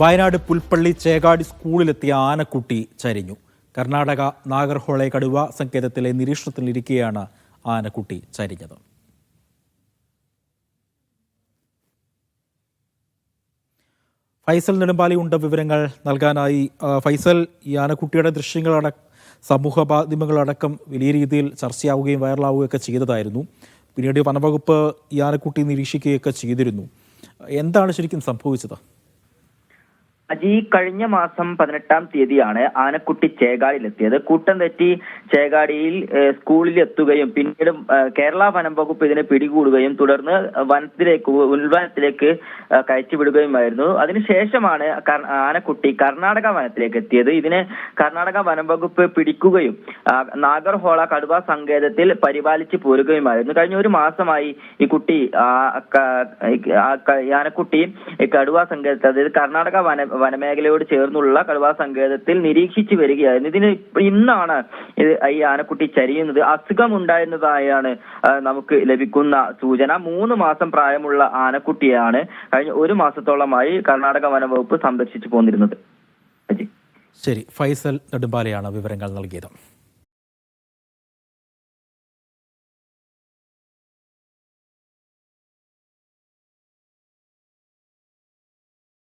വയനാട് പുൽപ്പള്ളി ചേകാടി സ്കൂളിലെത്തിയ ആനക്കുട്ടി ചരിഞ്ഞു. കർണാടക നാഗർഹോളെ കടുവ സങ്കേതത്തിലെ നിരീക്ഷണത്തിലിരിക്കെയാണ് ആനക്കുട്ടി ചരിഞ്ഞത്. ഫൈസൽ നെടുമ്പാലി ഉണ്ട് വിവരങ്ങൾ നൽകാനായി. ഫൈസൽ ഈ ആനക്കുട്ടിയുടെ ദൃശ്യങ്ങളടക്കം സമൂഹ മാധ്യമങ്ങളടക്കം വലിയ രീതിയിൽ ചർച്ചയാവുകയും വൈറലാവുകയൊക്കെ ചെയ്തതായിരുന്നു. പിന്നീട് വനവകുപ്പ് ഈ ആനക്കുട്ടി നിരീക്ഷിക്കുകയൊക്കെ ചെയ്തിരുന്നു. എന്താണ് ശരിക്കും സംഭവിച്ചത്? അജി കഴിഞ്ഞ മാസം പതിനെട്ടാം തീയതിയാണ് ആനക്കുട്ടി ചേകാടിയിലെത്തിയത്. കൂട്ടം തെറ്റി ചേകാടിയിൽ സ്കൂളിൽ എത്തുകയും പിന്നീട് കേരള വനം വകുപ്പ് ഇതിനെ പിടികൂടുകയും തുടർന്ന് വനത്തിലേക്ക് ഉൾവനത്തിലേക്ക് കയറ്റിവിടുകയുമായിരുന്നു. അതിനുശേഷമാണ് ആനക്കുട്ടി കർണാടക വനത്തിലേക്ക് എത്തിയത്. ഇതിനെ കർണാടക വനം വകുപ്പ് പിടിക്കുകയും നാഗർഹോള കടുവ സങ്കേതത്തിൽ പരിപാലിച്ചു പോരുകയുമായിരുന്നു. കഴിഞ്ഞ ഒരു മാസമായി ഈ കുട്ടി ആനക്കുട്ടി കടുവ സങ്കേതത്തിൽ അതായത് കർണാടക വന വനമേഖലയോട് ചേർന്നുള്ള കടുവ സങ്കേതത്തിൽ നിരീക്ഷിച്ചു വരികയായിരുന്നു. ഇതിന് ഇന്നാണ് ഈ ആനക്കുട്ടി ചരിയുന്നത്. അസുഖം ഉണ്ടായിരുന്നതായാണ് നമുക്ക് ലഭിക്കുന്ന സൂചന. മൂന്ന് മാസം പ്രായമുള്ള ആനക്കുട്ടിയാണ് കഴിഞ്ഞ ഒരു മാസത്തോളമായി കർണാടക വനവകുപ്പ് സംരക്ഷിച്ചു പോന്നിരുന്നത്. ശരി ഫൈസൽ നെടുമ്പാലയാണ് വിവരങ്ങൾ നൽകിയത്.